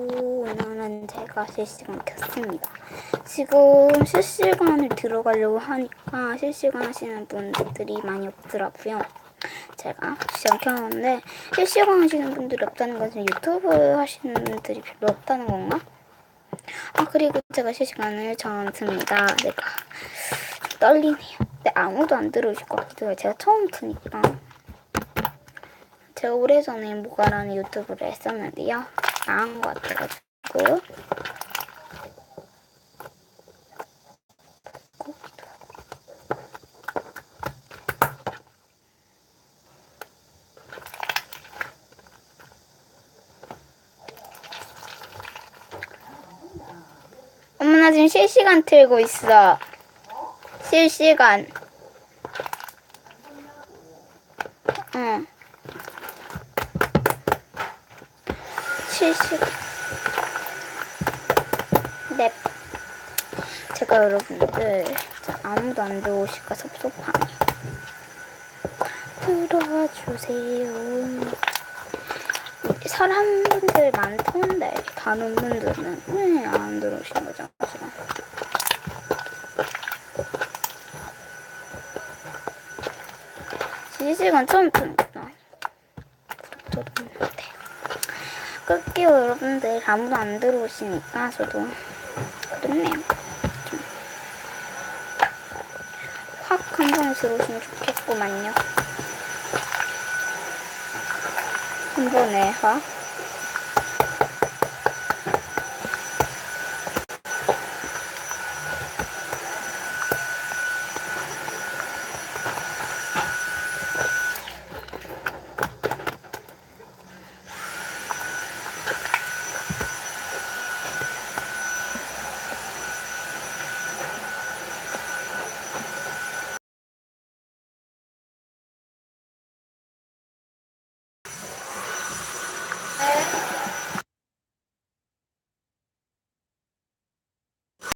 오늘은 제가 실시간 켰습니다. 지금 실시간을 들어가려고 하니까 실시간 하시는 분들이 많이 없더라고요. 제가 실시간 켜놨는데 실시간 하시는 분들이 없다는 것은 유튜브 하시는 분들이 별로 없다는 건가? 아 그리고 제가 실시간을 듭니다. 내가 좀 떨리네요. 근데 아무도 안 들어오실 것 같아요. 제가 처음 트니까. 제가 오래전에 모가라는 유튜브를 했었는데요. 나은 것 같아가지고. 엄마 나 지금 실시간 틀고 있어. 실시간. 응. 실시간. 넵. 제가 여러분들 아무도 안 들어오실까 섭섭하네요. 들어와 주세요. 사람분들 많던데 다른 분들은 왜 안 들어오신 거죠? 지금? 실시간 처음 듣는구나. 저도 없는데. 끌게요 여러분들 아무도 안 들어오시니까 저도 그렇네요. 좀. 확 한번 들어오시면 좋겠구만요. 한 번에 확.